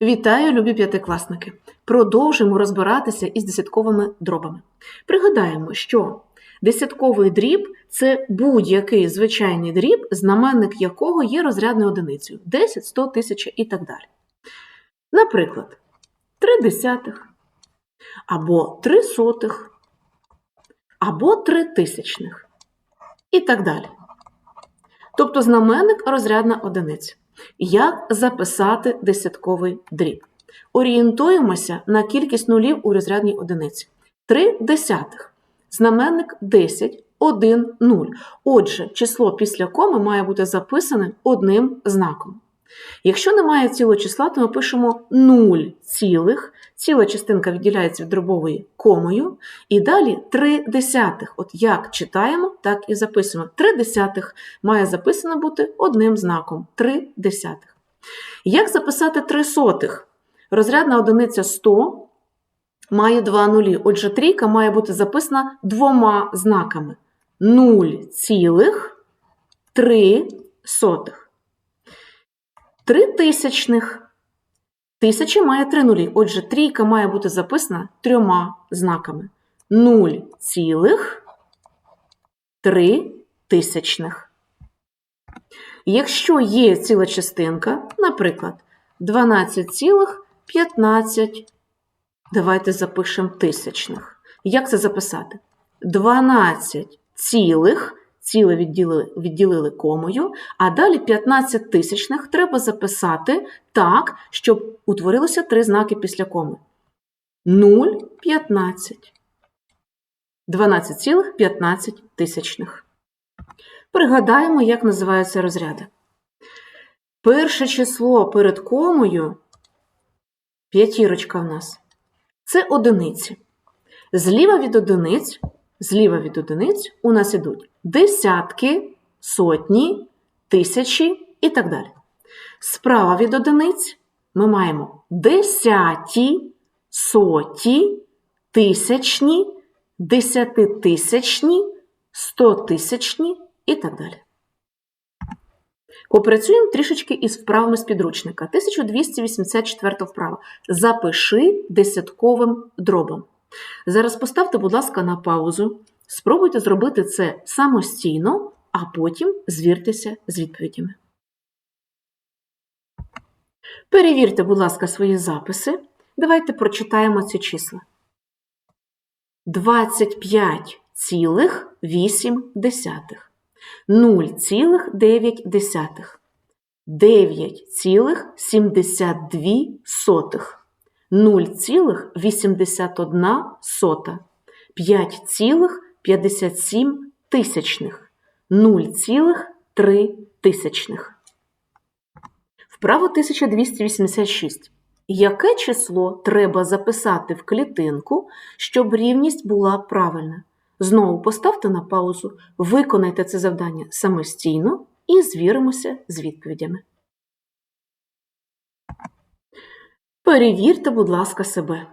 Вітаю, любі п'ятикласники! Продовжуємо розбиратися із десятковими дробами. Пригадаємо, що десятковий дріб це будь-який звичайний дріб, знаменник якого є розрядною одиницею 10, 100, 1000 і так далі. Наприклад, 3 десятих, або 3 сотих, або 3 тисячних і так далі. Тобто знаменник розрядна одиниця. Як записати десятковий дріб? Орієнтуємося на кількість нулів у розрядній одиниці. 3 десятих. Знаменник 10, 1, 0. Отже, число після коми має бути записане одним знаком. Якщо немає цілого числа, то ми пишемо 0 цілих, ціла частинка відділяється від дробової комою, і далі 3 десятих. От як читаємо, так і записуємо. 3 десятих має записано бути одним знаком 3 десятих. Як записати 3 сотих? Розрядна одиниця 100 має 2 нулі. Отже, трійка має бути записана двома знаками: 0 цілих 3 сотих. Три тисячних. Тисяча має три нулі. Отже, трійка має бути записана трьома знаками. 0 цілих 3 тисячних. Якщо є ціла частинка, наприклад, 12,15, давайте запишемо тисячних. Як це записати? 12 цілих ціле відділили, відділили комою, а далі 15 тисячних треба записати так, щоб утворилося три знаки після коми. 0, 15. 12,15 тисячних. Пригадаємо, як називаються розряди. Перше число перед комою, п'ятірочка в нас, це одиниці. Зліва від одиниць Зліва від одиниць у нас ідуть десятки, сотні, тисячі і так далі. Справа від одиниць ми маємо десяті, соті, тисячні, десятитисячні, стотисячні і так далі. Попрацюємо трішечки із вправами з підручника. 1284 вправа. Запиши десятковим дробом. Зараз поставте, будь ласка, на паузу. Спробуйте зробити це самостійно, а потім звіртеся з відповідями. Перевірте, будь ласка, свої записи. Давайте прочитаємо ці числа. 25,8 0,9, 9,72 сотих. 0,81, 5,57 тисячних, 0,3 тисячних. Вправо 1286. Яке число треба записати в клітинку, щоб рівність була правильна? Знову поставте на паузу, виконайте це завдання самостійно і звіримося з відповідями. Перевірте, будь ласка, себе.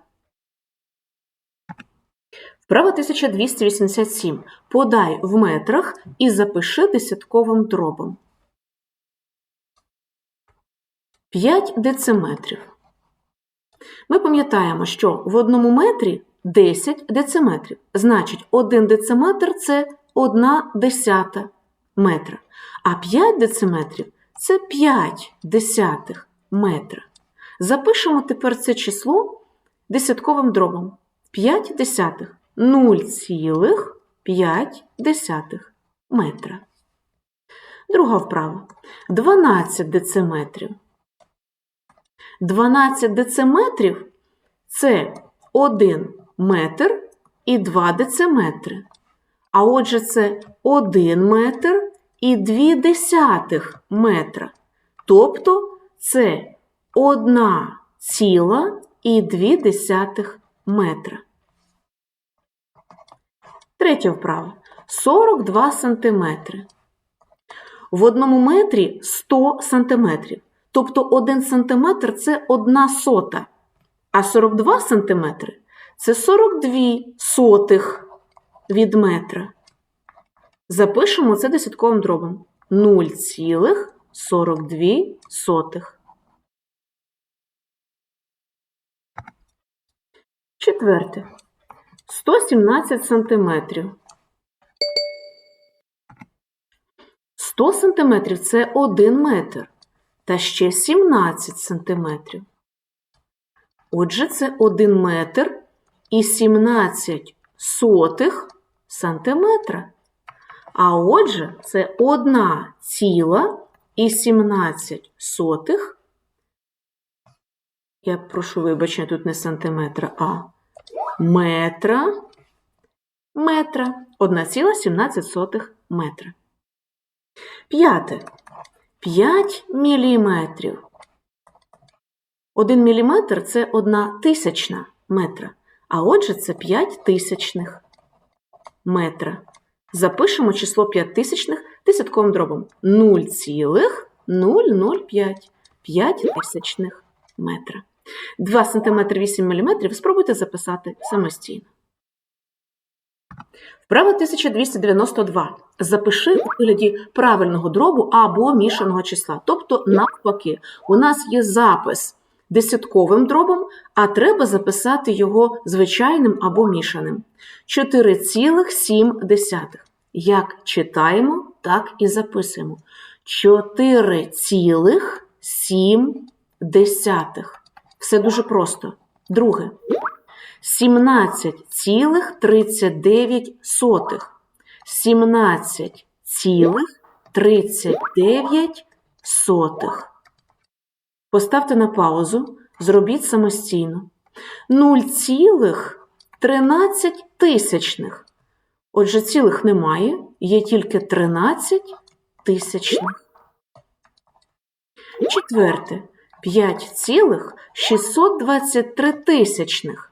Вправа 1287. Подай в метрах і запиши десятковим дробом. 5 дециметрів. Ми пам'ятаємо, що в одному метрі 10 дециметрів. Значить, 1 дециметр це 1 десята метра. А 5 дециметрів це 5 десятих метра. Запишемо тепер це число десятковим дробом. 5 десятих 0,5 метра. Друга вправа. 12 дециметрів. 12 дециметрів це 1 метр і 2 дециметри. А отже, це 1 метр і 2 десятих метра. Тобто це одна ціла і дві десятих метра. Третя вправа. 42 сантиметри. В одному метрі 100 сантиметрів. Тобто 1 сантиметр – це одна сота. А 42 сантиметри – це 42 сотих від метра. Запишемо це десятковим дробом. 0,42 Четверте. 117 сантиметрів. 100 сантиметрів – це 1 метр. Та ще 17 сантиметрів. Отже, це 1 метр і 17 сотих сантиметра. А отже, це 1 ціла і 17 сотих. Я прошу вибачення, тут не сантиметра, а метра. Метра. 1,17 метра. П'яте. 5 міліметрів. 1 міліметр – це 1 тисячна метра. А отже, це 5 тисячних метра. Запишемо число 5 тисячних десятковим дробом. 0,005. 5 тисячних метра. 2 см 8 мм спробуйте записати самостійно. Вправа 1292. Запиши у вигляді правильного дробу або мішаного числа. Тобто, навпаки, у нас є запис десятковим дробом, а треба записати його звичайним або мішаним. 4,7. Як читаємо, так і записуємо. 4,7. Все дуже просто. Друге. 17,39. 17,39. Поставте на паузу, зробіть самостійно. 0,13 тисячних. Отже, цілих немає, є тільки 13 тисячних. Четверте. 5,623 тисячних.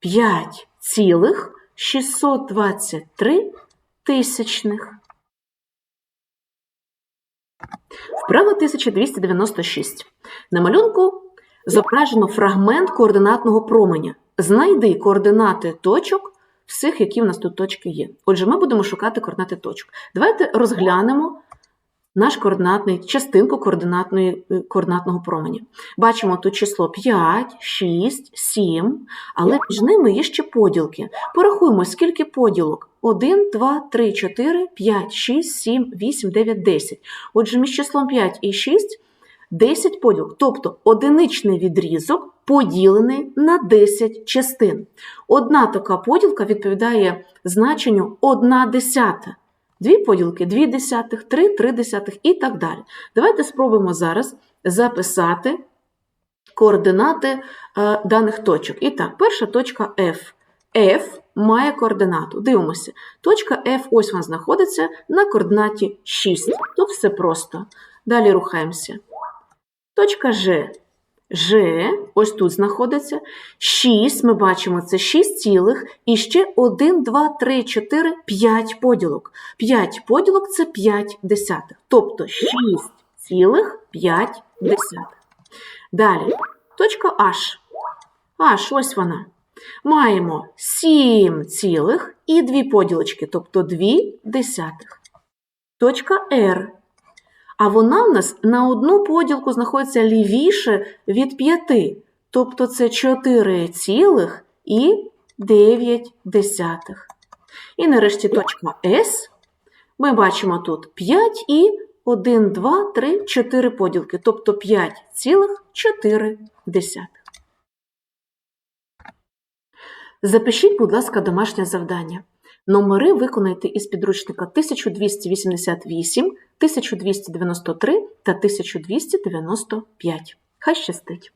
5,623 тисячних. Вправа 1296. На малюнку зображено фрагмент координатного променя. Знайди координати точок всіх, які в нас тут точки є. Отже, ми будемо шукати координати точок. Давайте розглянемо наш координатний, частинку координатної, е, координатного променя. Бачимо тут число 5, 6, 7, але між ними є ще поділки. Порахуємо, скільки поділок. 1, 2, 3, 4, 5, 6, 7, 8, 9, 10. Отже, між числом 5 і 6 10 поділок. Тобто одиничний відрізок поділений на 10 частин. Одна така поділка відповідає значенню 1 десята. Дві поділки, 2 десятих, 3, 3 десятих і так далі. Давайте спробуємо зараз записати координати е, даних точок. І так, перша точка F. F має координату. Дивимося. Точка F, ось вона знаходиться на координаті 6. Тут все просто. Далі рухаємося. Точка G. G, ось тут знаходиться. 6, ми бачимо, це 6 цілих. І ще 1, 2, 3, 4, 5 поділок. 5 поділок це 5 десятих. Тобто 6 цілих 5 десятих. Далі, точка H. H, ось вона. Маємо 7 цілих і 2 поділочки, тобто 2 десятих. Точка R. А вона в нас на одну поділку знаходиться лівіше від 5. Тобто це 4 цілих і 9 десятих. І нарешті точка С. Ми бачимо тут 5 і 1, 2, 3, 4 поділки. Тобто 5 цілих 4 десятих. Запишіть, будь ласка, домашнє завдання. Номери виконайте із підручника 1288, 1293 та 1295. Хай щастить!